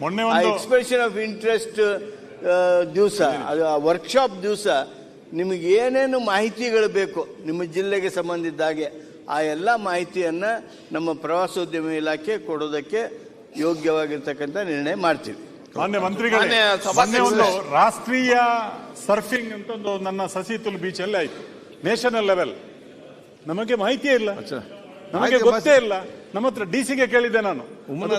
ಮೊನ್ನೆ ಒಂದು- expression of interest ದಿವಸ ಅದು ವರ್ಕ್ಶಾಪ್ ದಿವಸ ನಿಮಗೆ ಏನೇನು ಮಾಹಿತಿಗಳು ಬೇಕು ನಿಮ್ಮ ಜಿಲ್ಲೆಗೆ ಸಂಬಂಧಿಸಿದ ಹಾಗೆ ಆ ಎಲ್ಲ ಮಾಹಿತಿಯನ್ನ ನಮ್ಮ ಪ್ರವಾಸೋದ್ಯಮ ಇಲಾಖೆ ಕೊಡೋದಕ್ಕೆ ಯೋಗ್ಯವಾಗಿರ್ತಕ್ಕಂಥ ನಿರ್ಣಯ ಮಾಡ್ತೀವಿ. ಮಾನ್ಯ ಮಂತ್ರಿಗಳೇ ಮೊನ್ನೆ ಒಂದು ರಾಷ್ಟ್ರೀಯ ಸರ್ಫಿಂಗ್ ಅಂತ ಒಂದು ನನ್ನ ಸಸಿತುಲ್ ಬೀಚ್ ಅಲ್ಲಿ ಆಯ್ತು. ನೇಷನಲ್ ಲೆವೆಲ್ ನಮಗೆ ಮಾಹಿತಿ ಇಲ್ಲ. ನಮಗೆ ಗೊತ್ತೇ ಇಲ್ಲ. ನಮ್ಮ ಹತ್ರ ಡಿ ಸಿಗೆ ಕೇಳಿದೆ ನಾನು.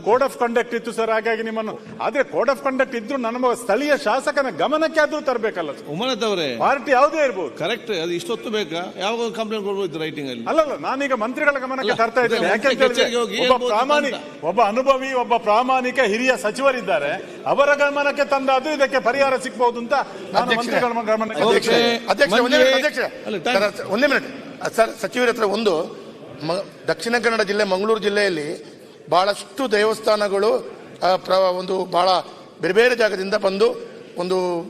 ಕೋಡ್ ಆಫ್ ಕಂಡಕ್ಟ್ ಇತ್ತು ಸರ್ ಹಾಗಾಗಿ ನಿಮ್ಮನ್ನು ಆದ್ರೆ ಕೋಡ್ ಆಫ್ ಕಂಡಕ್ಟ್ ಇದ್ರು ನಮ್ಮ ಸ್ಥಳೀಯ ಶಾಸಕನ ಗಮನಕ್ಕೆ ಆದ್ರೂ ತರಬೇಕಲ್ಲ ಉಮನತ್ ಅವರೇ ಪಾರ್ಟಿ ಯಾವುದೇ ಇರ್ಬೋದು. ಕರೆಕ್ಟ್ ಅದು ಇಷ್ಟೊತ್ತು ಬೇಕಾ? ಯಾವ ಕಂಪ್ಲೇಂಟ್ ಕೊಡ್ಬೋದು ರೈಟಿಂಗ್ ಅಲ್ಲಿ? ಅಲ್ಲಲ್ಲ ನಾನೀಗ ಮಂತ್ರಿಗಳ ಗಮನಕ್ಕೆ ತರ್ತಾ ಇದ್ದೇನೆ. ಯಾಕೆಂತ ಒಬ್ಬ ಪ್ರಾಮಾಣಿಕ ಒಬ್ಬ ಅನುಭವಿ ಒಬ್ಬ ಪ್ರಾಮಾಣಿಕ ಹಿರಿಯ ಸಚಿವರಿದ್ದಾರೆ. ಅವರ ಗಮನಕ್ಕೆ ತಂದಾದ್ರೂ ಇದಕ್ಕೆ ಪರಿಹಾರ ಸಿಗ್ಬಹುದು ಅಂತ ನಾನು. ಮಂತ್ರಿಗಳ ಗಮನಕ್ಕೆ. ಅಧ್ಯಕ್ಷ ಒಂದೇ ಮಿನಿಟ್ ಸರ್ ಸಚಿವರ ಹತ್ರ ಒಂದು ಮ- ದಕ್ಷಿಣ ಕನ್ನಡ ಜಿಲ್ಲೆ ಮಂಗಳೂರು ಜಿಲ್ಲೆಯಲ್ಲಿ ಭಾಳಷ್ಟು ದೇವಸ್ಥಾನಗಳು ಪ್ರ- ಒಂದು ಭಾಳ ಬೇರೆ ಬೇರೆ ಜಾಗದಿಂದ ಬಂದು ಒಂದು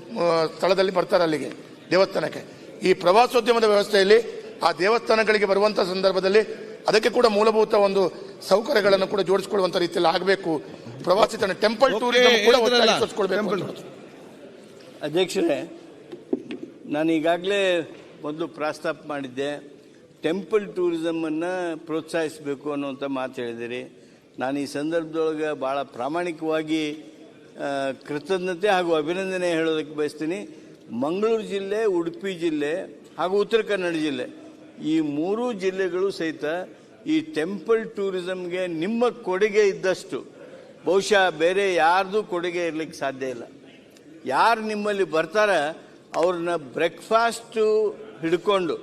ಸ್ಥಳದಲ್ಲಿ ಬರ್ತಾರೆ ಅಲ್ಲಿಗೆ ದೇವಸ್ಥಾನಕ್ಕೆ. ಈ ಪ್ರವಾಸೋದ್ಯಮದ ವ್ಯವಸ್ಥೆಯಲ್ಲಿ ಆ ದೇವಸ್ಥಾನಗಳಿಗೆ ಬರುವಂಥ ಸಂದರ್ಭದಲ್ಲಿ ಅದಕ್ಕೆ ಕೂಡ ಮೂಲಭೂತ ಒಂದು ಸೌಕರ್ಯಗಳನ್ನು ಕೂಡ ಜೋಡಿಸಿಕೊಳ್ಳುವಂತ ರೀತಿಯಲ್ಲಿ ಆಗಬೇಕು. ಪ್ರವಾಸಿ ತಾಣ ಟೆಂಪಲ್ ಟೂರಿಸಮ್ ಟೂರಿಸಂ ಕೂಡ. ಅಧ್ಯಕ್ಷರೇ ನಾನು ಈಗಾಗಲೇ ಒಂದು ಪ್ರಸ್ತಾಪ ಮಾಡಿದ್ದೆ. ಟೆಂಪಲ್ ಟೂರಿಸಮನ್ನು ಪ್ರೋತ್ಸಾಹಿಸಬೇಕು ಅನ್ನುವಂಥ ಮಾತು ಹೇಳಿದಿರಿ. ನಾನು ಈ ಸಂದರ್ಭದೊಳಗೆ ಭಾಳ ಪ್ರಾಮಾಣಿಕವಾಗಿ ಕೃತಜ್ಞತೆ ಹಾಗೂ ಅಭಿನಂದನೆ ಹೇಳೋದಕ್ಕೆ ಬಯಸ್ತೀನಿ. ಮಂಗಳೂರು ಜಿಲ್ಲೆ, ಉಡುಪಿ ಜಿಲ್ಲೆ ಹಾಗೂ ಉತ್ತರ ಕನ್ನಡ ಜಿಲ್ಲೆ. ಈ ಮೂರೂ ಜಿಲ್ಲೆಗಳು ಸಹಿತ ಈ ಟೆಂಪಲ್ ಟೂರಿಸಮ್ಗೆ ನಿಮ್ಮ ಕೊಡುಗೆ ಇದ್ದಷ್ಟು, ಬಹುಶಃ ಬೇರೆ ಯಾರ್ದು ಕೊಡುಗೆ ಇರಲಿಕ್ಕೆ ಸಾಧ್ಯ ಇಲ್ಲ. ಯಾರು ನಿಮ್ಮಲ್ಲಿ ಬರ್ತಾರ, ಅವ್ರನ್ನ ಬ್ರೇಕ್ಫಾಸ್ಟು ಹಿಡ್ಕೊಂಡು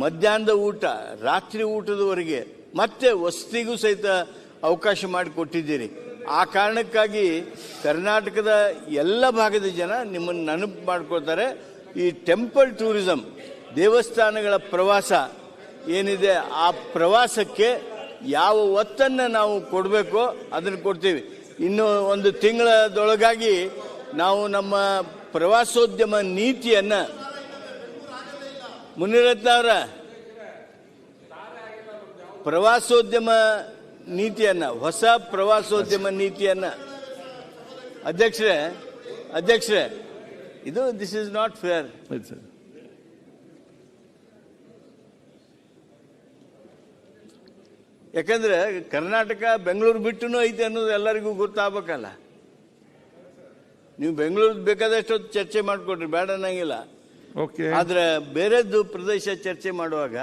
ಮಧ್ಯಾಹ್ನದ ಊಟ, ರಾತ್ರಿ ಊಟದವರೆಗೆ ಮತ್ತೆ ವಸತಿಗೂ ಸಹಿತ ಅವಕಾಶ ಮಾಡಿಕೊಟ್ಟಿದ್ದೀರಿ ಆ ಕಾರಣಕ್ಕಾಗಿ ಕರ್ನಾಟಕದ ಎಲ್ಲ ಭಾಗದ ಜನ ನಿಮ್ಮನ್ನು ನೆನಪು ಮಾಡ್ಕೊಳ್ತಾರೆ. ಈ ಟೆಂಪಲ್ ಟೂರಿಸಂ ದೇವಸ್ಥಾನಗಳ ಪ್ರವಾಸ ಏನಿದೆ, ಆ ಪ್ರವಾಸಕ್ಕೆ ಯಾವ ಒತ್ತನ್ನು ನಾವು ಕೊಡಬೇಕೋ ಅದನ್ನು ಕೊಡ್ತೀವಿ. ಇನ್ನು ಒಂದು ತಿಂಗಳದೊಳಗಾಗಿ ನಾವು ನಮ್ಮ ಪ್ರವಾಸೋದ್ಯಮ ನೀತಿಯನ್ನ ಮುನಿರತ್ನ ಅವರ ಪ್ರವಾಸೋದ್ಯಮ ನೀತಿಯನ್ನ ಹೊಸ ಪ್ರವಾಸೋದ್ಯಮ ನೀತಿಯನ್ನ. ಅಧ್ಯಕ್ಷರೇ ಅಧ್ಯಕ್ಷರೇ ಇದು ದಿಸ್ ಇಸ್ ನಾಟ್ ಫೇರ್ ಯಾಕಂದ್ರೆ ಕರ್ನಾಟಕ ಬೆಂಗಳೂರು ಬಿಟ್ಟು ಐತೆ ಅನ್ನೋದು ಎಲ್ಲರಿಗೂ ಗೊತ್ತಾಗಬೇಕಲ್ಲ. ನೀವು ಬೆಂಗಳೂರು ಬೇಕಾದಷ್ಟು ಚರ್ಚೆ ಮಾಡಿಕೊಡ್ರಿ ಬೇಡ ಅನ್ನಂಗಿಲ್ಲ. ಆದ್ರೆ ಬೇರೆದ್ದು ಪ್ರದೇಶ ಚರ್ಚೆ ಮಾಡುವಾಗ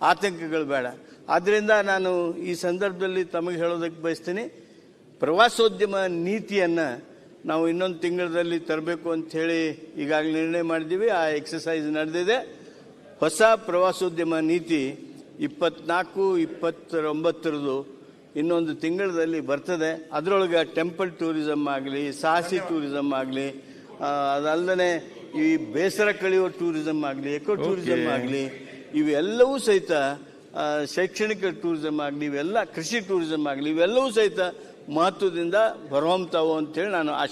ಆತಂಕಗಳು ಬೇಡ. ಆದ್ದರಿಂದ ನಾನು ಈ ಸಂದರ್ಭದಲ್ಲಿ ತಮಗೆ ಹೇಳೋದಕ್ಕೆ ಬಯಸ್ತೀನಿ ಪ್ರವಾಸೋದ್ಯಮ ನೀತಿಯನ್ನು ನಾವು ಇನ್ನೊಂದು ತಿಂಗಳಲ್ಲಿ ತರಬೇಕು ಅಂತ ಹೇಳಿ ಈಗಾಗಲೇ ನಿರ್ಣಯ ಮಾಡಿದ್ದೀವಿ. ಆ ಎಕ್ಸಸೈಸ್ ನಡೆದಿದೆ. ಹೊಸ ಪ್ರವಾಸೋದ್ಯಮ ನೀತಿ ಇಪ್ಪತ್ನಾಲ್ಕು ಇಪ್ಪತ್ತೊಂಬತ್ತರದು ಇನ್ನೊಂದು ತಿಂಗಳಲ್ಲಿ ಬರ್ತದೆ. ಅದರೊಳಗೆ ಟೆಂಪಲ್ ಟೂರಿಸಮ್ ಆಗಲಿ ಸಾಹಸಿ ಟೂರಿಸಮ್ ಆಗಲಿ ಅದಲ್ಲದೆ ಈ ಬೇಸರ ಕಳೆಯುವ ಟೂರಿಸಮ್ ಆಗಲಿ ಎಕೋ ಟೂರಿಸಮ್ ಆಗಲಿ ಇವೆಲ್ಲವೂ ಸಹಿತ ಶೈಕ್ಷಣಿಕ ಟೂರಿಸಮ್ ಆಗಲಿ ಇವೆಲ್ಲ ಕೃಷಿ ಟೂರಿಸಮ್ ಆಗಲಿ ಇವೆಲ್ಲವೂ ಸಹಿತ ಮಹತ್ವದಿಂದ ಬರುವಂಥವು ಅಂತೇಳಿ ನಾನು ಆಶೆ